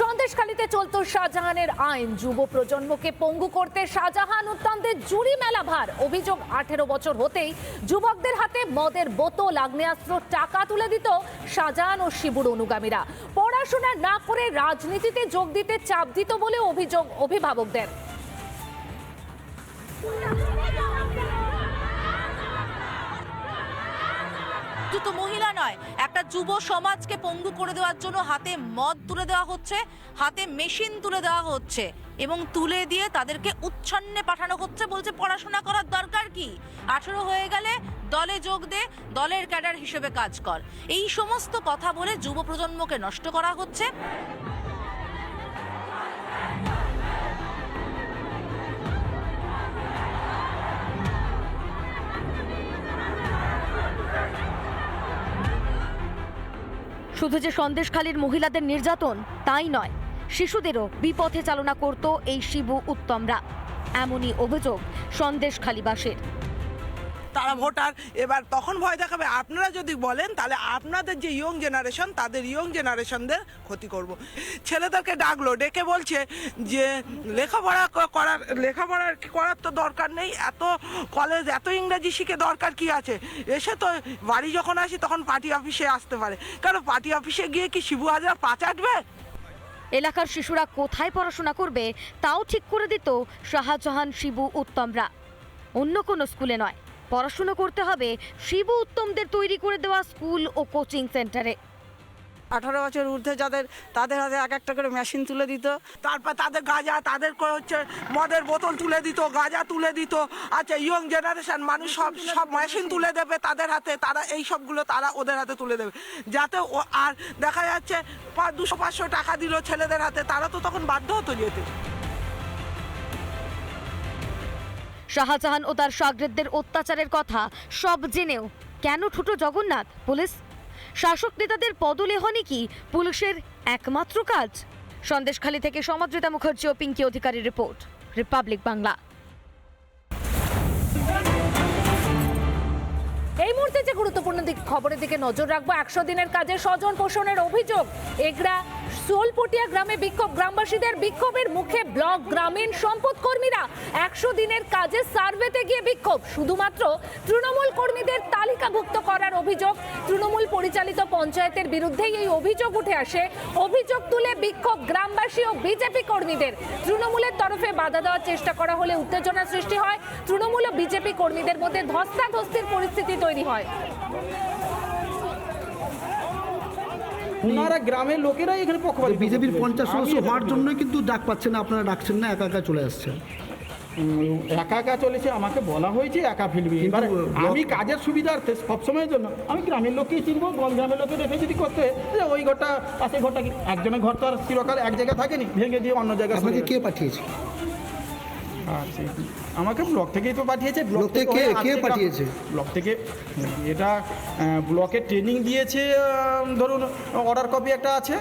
সন্দেশখালীতে চলতো শাহজাহানের আইন। যুব প্রজন্মকে পঙ্গু করতে শাহজাহান উত্তমদের জুড়ি মেলা ভার অভিযোগ, আঠেরো বছর হতেই যুবকদের হাতে মদের বোতল, আগ্নেয়াস্ত্র, টাকা তুলে দিত শাহজাহান ও শিবুর অনুগামীরা। পড়াশোনা না করে রাজনীতিতে যোগ দিতে চাপ দিত বলে অভিযোগ অভিভাবকদের। শুধু মহিলা নয়, একটা যুব সমাজকে পঙ্গু করে দেওয়ার জন্য হাতে মদ তুলে দেওয়া হচ্ছে, হাতে মেশিন তুলে দেওয়া হচ্ছে এবং তুলে দিয়ে তাদেরকে উচ্ছন্নে পাঠানো হচ্ছে বলছে পড়াশোনা করার দরকার কি? আঠেরো হয়ে গেলে দলে যোগ দে, দলের ক্যাডার হিসেবে কাজ কর। এই সমস্ত কথা বলে যুব প্রজন্মকে নষ্ট করা হচ্ছে। শুধু যে সন্দেশখালীর মহিলাদের নির্যাতন, তাই নয়, শিশুদেরও বিপথে চালনা করত এই শিবু উত্তমরা। এমনই অভিযোগ সন্দেশখালীবাসীর। তারা ভোটার। এবার তখন ভয় দেখাবে। আপনারা যদি বলেন, তাহলে আপনাদের যে ইয়ং জেনারেশন তাদের ইয়ং জেনারেশনদের ক্ষতি করব। ছেলেদেরকে ডাকলো, ডেকে বলছে যে, লেখাপড়া করার লেখাপড়া করার তো দরকার নেই। এত কলেজ এত ইংরাজি শিখে দরকার কি আছে? এসে তো বাড়ি যখন আসি, তখন পার্টি অফিসে আসতে পারে। কারণ পার্টি অফিসে গিয়ে কি শিবু হাজার পা চাটবে? এলাকার শিশুরা কোথায় পড়াশোনা করবে, তাও ঠিক করে দিত শাহজাহান, শিবু, উত্তমরা। অন্য কোনো স্কুলে নয়। পড়াশুনো করতে হবে, শিবু উত্তমদের তৈরি করে দেওয়া স্কুল ও কোচিং সেন্টারে। আঠারো বছর ঊর্ধ্বে যাদের, তাদের হাতে এক একটা করে মেশিন তুলে দিত। তারপর তাদের গাঁজা, তাদের হচ্ছে মদের বোতল তুলে দিত, গাঁজা তুলে দিত। আচ্ছা ইয়ং জেনারেশন মানুষ সব সব মেশিন তুলে দেবে তাদের হাতে, তারা এই সবগুলো তারা ওদের হাতে তুলে দেবে। যাতে আর দেখা যাচ্ছে দুশো পাঁচশো টাকা দিল ছেলেদের হাতে, তারা তো তখন বাধ্য হতো যেতে। শাহজাহান ও তার সাগরেদদের অত্যাচারের কথা সব জেনেও কেন ঠুটো জগন্নাথ, পুলিশ? শাসক নেতাদের পদলেহনই কি পুলিশের একমাত্র কাজ? সন্দেশখালী থেকে সমাদ্রিতা মুখার্জি ও পিঙ্কি অধিকারী রিপোর্ট, রিপাবলিক বাংলা। এই মুহূর্তে যে গুরুত্বপূর্ণ দিক খবরের দিকে নজর রাখব, একশো দিনের কাজে স্বজন পোষণের অভিযোগ। এগরা সোলপটিয়া গ্রামে বিক্ষোভ। গ্রামবাসীদের বিক্ষোভের মুখে ব্লক গ্রামীণ সম্পদ কর্মীরা একশো দিনের কাজে সার্ভেতে গিয়ে বিক্ষোভ। শুধুমাত্র তৃণমূল কর্মীদের তালিকাভুক্ত করার অভিযোগ। তৃণমূল পরিচালিত পঞ্চায়েতের বিরুদ্ধেই এই অভিযোগ উঠে আসে। অভিযোগ তুলে বিক্ষোভ গ্রামবাসী ও বিজেপি কর্মীদের। তৃণমূলের তরফে বাধা দেওয়ার চেষ্টা করা হলে উত্তেজনা সৃষ্টি হয়। তৃণমূল ও বিজেপি কর্মীদের মধ্যে ধস্তাধস্তির পরিস্থিতি তৈরি হয়। ওনারা গ্রামের লোকেরাই এখানে পক্ষপাত। বিজেপির পঞ্চাশ সদস্য হওয়ার জন্যই কিন্তু ডাক পাচ্ছেন না আপনারা ডাকছেন না একা একা চলে আসছেন। একা একা চলেছে আমাকে বলা হয়েছে একা ফিরবি। এবার আমি কাজের সুবিধার্থে সবসময়ের জন্য আমি গ্রামের লোককেই চিনবো গ্রামের লোকে রেখে যদি করতে যে ওই ঘরটা পাশে ঘরটা কি? একজনের ঘর তো আর চিরকাল এক জায়গায় থাকেনি ভেঙে দিয়ে অন্য জায়গায় কে পাঠিয়েছে? সেই আমাকে ব্লক থেকেই তো পাঠিয়েছে ব্লক থেকে কে- পাঠিয়েছে? ব্লক থেকে এটা ব্লকে ট্রেনিং দিয়েছে ধরুন অর্ডার কপি একটা আছে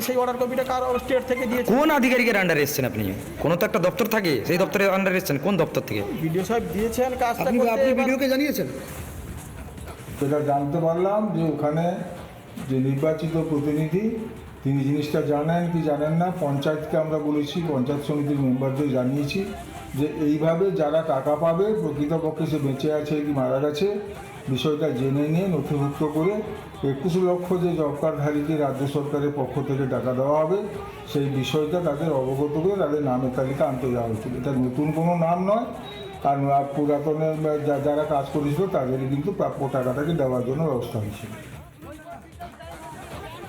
সেই অর্ডার কপিটা কার স্টেট থেকে দিয়েছে? কোন আধিকারিকের আন্ডারে এসেছেন আপনি? কোনো তো একটা দপ্তর থাকে সেই দপ্তরের আন্ডারে এসেছেন কোন দপ্তর থেকে? ভিডিও সাহেব দিয়েছেন কাজটা আপনি ভিডিওকে জানিয়েছেন? সেটা জানতে পারলাম যে ওখানে যে নির্বাচিত প্রতিনিধি তিনি জিনিসটা জানেন কি জানেন না, পঞ্চায়েতকে আমরা বলেছি, পঞ্চায়েত সমিতির মেম্বারদের জানিয়েছি যে এইভাবে যারা টাকা পাবে, প্রকৃতপক্ষে সে বেঁচে আছে কি মারা গেছে, বিষয়টা জেনে নিয়ে নথিভুক্ত করে একুশ লক্ষ যে জব কার্ডধারীকে রাজ্য সরকারের পক্ষ থেকে টাকা দেওয়া হবে, সেই বিষয়টা তাদের অবগত করে তাদের নামের তালিকা আনতে যাওয়া হয়েছিল। এটা নতুন কোনো নাম নয় আর পুরাতনের যারা কাজ করেছিল তাদেরই কিন্তু প্রাপ্য টাকাটাকে দেওয়ার জন্য ব্যবস্থা হয়েছিল।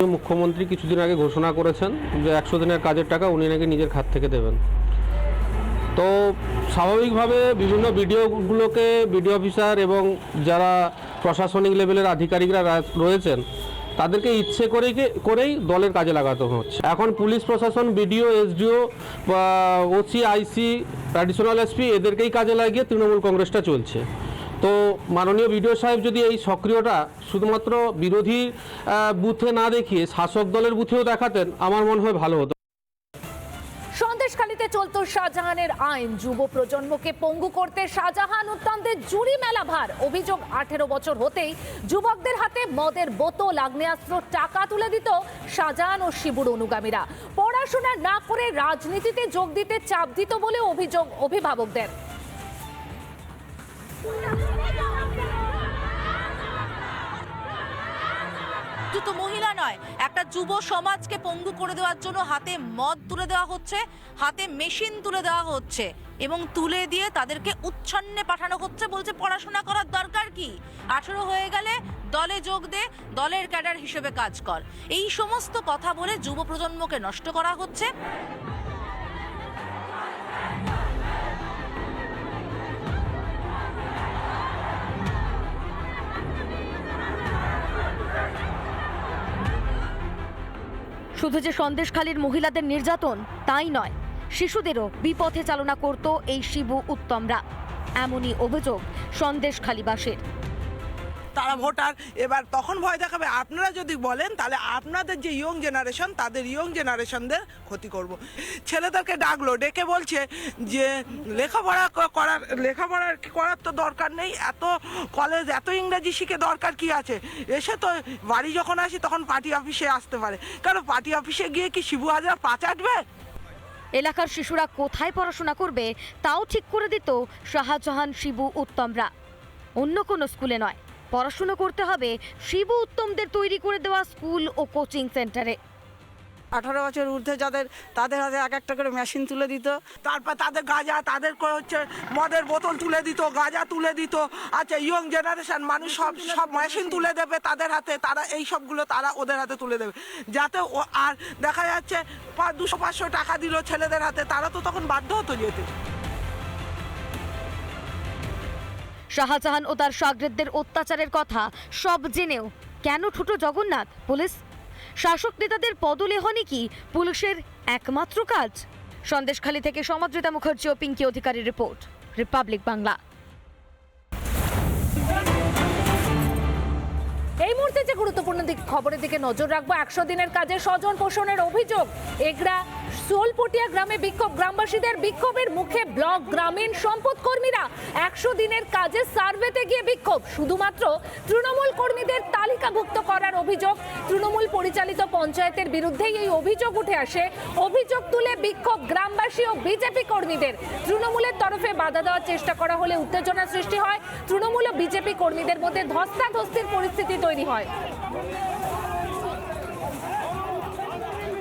মুখ্যমন্ত্রী কিছুদিন আগে ঘোষণা করেছেন যে একশো দিনের কাজের টাকা উনি নাকি নিজের খাত থেকে দেবেন। তো স্বাভাবিকভাবে বিভিন্ন বিডিওগুলোকে, বিডিও অফিসার এবং যারা প্রশাসনিক লেভেলের আধিকারিকরা রয়েছেন, তাদেরকে ইচ্ছে করেই কে- করেই দলের কাজে লাগাতে হচ্ছে। এখন পুলিশ প্রশাসন, B D O, S D O O C, I C additional S P, এদেরকেই কাজে লাগিয়ে তৃণমূল কংগ্রেসটা চলছে। তো মাননীয় বিডিও সাহেব যদি এই সক্রিয়তা শুধুমাত্র বিরোধী বুথে না দেখিয়ে শাসক দলের বুথেও দেখাতেন, আমার মনে হয় ভালো হতো। সন্দেশখালী রাজধানীতে চলত শাহজাহানের আইন। যুব প্রজন্মকে পঙ্গু করতে শাহজাহান উত্তান্তের জুড়ি মেলা ভার। অভিযোগ, আঠেরো বছর হতেই যুবকদের হাতে মদের বোতল, আগ্নেয়াস্ত্র, টাকা তুলে দিত শাহজাহান ও শিবুর অনুগামীরা। পড়াশোনা না করে রাজনীতিতে যোগ দিতে চাপ দিত বলে অভিযোগ অভিভাবকদের। শুধু মহিলা নয়, একটা যুব সমাজকে পঙ্গু করে দেওয়ার জন্য হাতে মদ তুলে দেওয়া হচ্ছে, হাতে মেশিন তুলে দেওয়া হচ্ছে এবং তুলে দিয়ে তাদেরকে উচ্ছন্নে পাঠানো হচ্ছে বলছে পড়াশোনা করার দরকার কি? আঠেরো হয়ে গেলে দলে যোগ দে, দলের ক্যাডার হিসেবে কাজ কর। এই সমস্ত কথা বলে যুব প্রজন্মকে নষ্ট করা হচ্ছে। শুধু যে সন্দেশখালীর মহিলাদের নির্যাতন, তাই নয়, শিশুদেরও বিপথে চালনা করত এই শিবু উত্তমরা। এমনই অভিযোগ সন্দেশখালীবাসীর। তারা ভোটার, এবার তখন ভয় দেখাবে। আপনারা যদি বলেন, তাহলে আপনাদের যে ইয়ং জেনারেশন তাদের ইয়ং জেনারেশনদের ক্ষতি করব। ছেলেদেরকে ডাকলো, ডেকে বলছে যে, লেখাপড়া করার লেখাপড়া করার তো দরকার নেই, এত কলেজ এত ইংরেজি শিখে দরকার কি আছে? এসে তো বাড়ি যখন আসি, তখন পার্টি অফিসে আসতে পারে। কারণ পার্টি অফিসে গিয়ে কি শিবু হাজার পা চাটবে এলাকার শিশুরা কোথায় পড়াশোনা করবে, তাও ঠিক করে দিত শাহজাহান, শিবু, উত্তমরা। অন্য কোনো স্কুলে নয়। পড়াশুনো করতে হবে। শিবু উত্তমদের তৈরি করে দেওয়া স্কুল ও কোচিং সেন্টারে। আঠারো বছর ঊর্ধ্বে যাদের, তাদের হাতে এক একটা করে মেশিন তুলে দিত। তারপর তাদের গাঁজা, তাদের হচ্ছে মদের বোতল তুলে দিত, গাঁজা তুলে দিত। আচ্ছা ইয়ং জেনারেশন মানুষ সব সব মেশিন তুলে দেবে তাদের হাতে। তারা এই সবগুলো তারা ওদের হাতে তুলে দেবে। যাতে আর দেখা যাচ্ছে দুশো পাঁচশো টাকা দিল ছেলেদের হাতে, তারা তো তখন বাধ্য হতো যেতে। শাহজাহান ও তার শাগরেদদের অত্যাচারের কথা সব জেনেও কেন ঠুটো জগন্নাথ, পুলিশ? শাসক নেতাদের পদলেহনই কি পুলিশের একমাত্র কাজ? সন্দেশখালী থেকে সমাদ্রিতা মুখার্জি ও পিঙ্কি অধিকারী রিপোর্ট, রিপাবলিক বাংলা। এই মুহূর্তে যে গুরুত্বপূর্ণ দিক খবরের দিকে নজর রাখব, একশো দিনের কাজে স্বজন পোষণের অভিযোগ। এগরা সোলপটিয়া গ্রামে বিক্ষোভ। গ্রামবাসীদের বিক্ষোভের মুখে ব্লক গ্রামীণ সম্পদ কর্মীরা একশো দিনের কাজে সার্ভেতে গিয়ে বিক্ষোভ। শুধুমাত্র তৃণমূল কর্মীদের তালিকাভুক্ত করার অভিযোগ। তৃণমূল পরিচালিত পঞ্চায়েতের বিরুদ্ধেই এই অভিযোগ উঠে আসে। অভিযোগ তুলে বিক্ষোভ গ্রামবাসী ও বিজেপি কর্মীদের। তৃণমূলের তরফে বাধা দেওয়ার চেষ্টা করা হলে উত্তেজনা সৃষ্টি হয়। তৃণমূল ও বিজেপি কর্মীদের মধ্যে ধস্তাধস্তির পরিস্থিতি তৈরি হয়।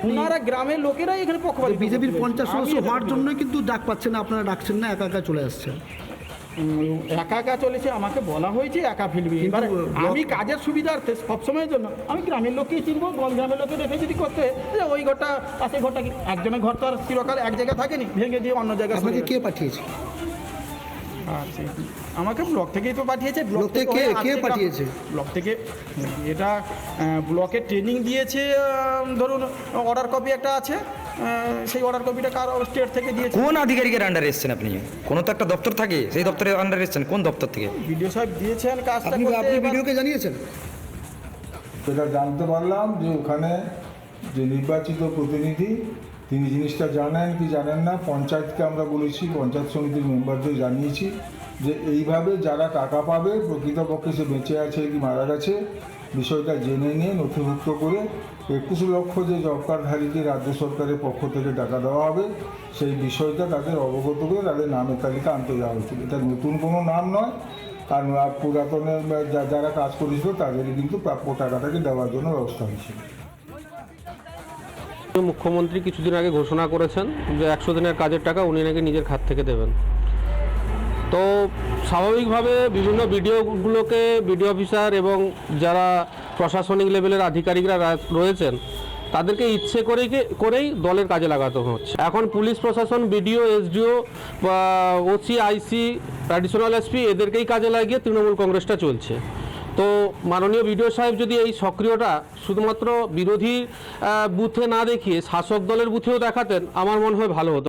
ওনারা গ্রামের লোকেরাই এখানে পক্ষপাত বিজেপির পঞ্চাশ সদস্য হওয়ার জন্যই কিন্তু ডাক পাচ্ছেন না আপনারা ডাকছেন না একা একা চলে আসছেন। একা একা চলেছে আমাকে বলা হয়েছে একা ফেলবি কিন্তু এবারে আমি কাজের সুবিধার্থে সবসময়ের জন্য আমি গ্রামের লোককেই চিনবো গ্রামের লোকে রেখে যদি করতে যে ওই ঘরটা পাশে ঘরটা কি? একজনের ঘর তো আর চিরকাল এক জায়গায় থাকেনি ভেঙে দিয়ে অন্য জায়গায় কে পাঠিয়েছে? আচ্ছা আমাকে ব্লক থেকেই তো পাঠিয়েছে ব্লক থেকে কে- কে পাঠিয়েছে? ব্লক থেকে এটা ব্লকে ট্রেনিং দিয়েছে ধরুন অর্ডার কপি একটা আছে সেই অর্ডার কপিটা কার স্টেট থেকে দিয়েছে? কোন আধিকারিকের আন্ডারে এসেছেন আপনি? কোনো তো একটা দপ্তর থাকে সেই দপ্তরের আন্ডারে এসেছেন কোন দপ্তর থেকে? ভিডিও সাহেব দিয়েছেন কাজটা আপনি ভিডিওকে জানিয়েছেন? সেটা জানতে পারলাম যে ওখানে যে নির্বাচিত প্রতিনিধি তিনি জিনিসটা জানেন কি জানেন না, পঞ্চায়েতকে আমরা বলেছি, পঞ্চায়েত সমিতির মেম্বারদের জানিয়েছি যে এইভাবে যারা টাকা পাবে, প্রকৃতপক্ষে সে বেঁচে আছে কি মারা গেছে, বিষয়টা জেনে নিয়ে নথিভুক্ত করে একুশ লক্ষ যে জব কার্ডধারীকে রাজ্য সরকারের পক্ষ থেকে টাকা দেওয়া হবে, সেই বিষয়টা তাদের অবগত করে তাদের নামের তালিকা আনতে যাওয়া হয়েছিল। এটা নতুন কোনো নাম নয় আর পুরাতনের যারা কাজ করেছিল তাদেরই কিন্তু প্রাপ্য টাকাটাকে দেওয়ার জন্য ব্যবস্থা হয়েছিল। মুখ্যমন্ত্রী কিছুদিন আগে ঘোষণা করেছেন যে একশো দিনের কাজের টাকা উনি নাকি নিজের খাত থেকে দেবেন। তো স্বাভাবিকভাবে বিভিন্ন বিডিওগুলোকে, বিডিও অফিসার এবং যারা প্রশাসনিক লেভেলের আধিকারিকরা রয়েছেন, তাদেরকে ইচ্ছে করেই করেই দলের কাজে লাগাতে হচ্ছে। এখন পুলিশ প্রশাসন, B D O, S D O বা O C, I C, traditional S P, এদেরকেই কাজে লাগিয়ে তৃণমূল কংগ্রেসটা চলছে। তো মাননীয় বিডিও সাহেব যদি এই সক্রিয়টা শুধুমাত্র বিরোধী বুথে না দেখিয়ে শাসক দলের বুথেও দেখাতেন, আমার মনে হয় ভালো হতো।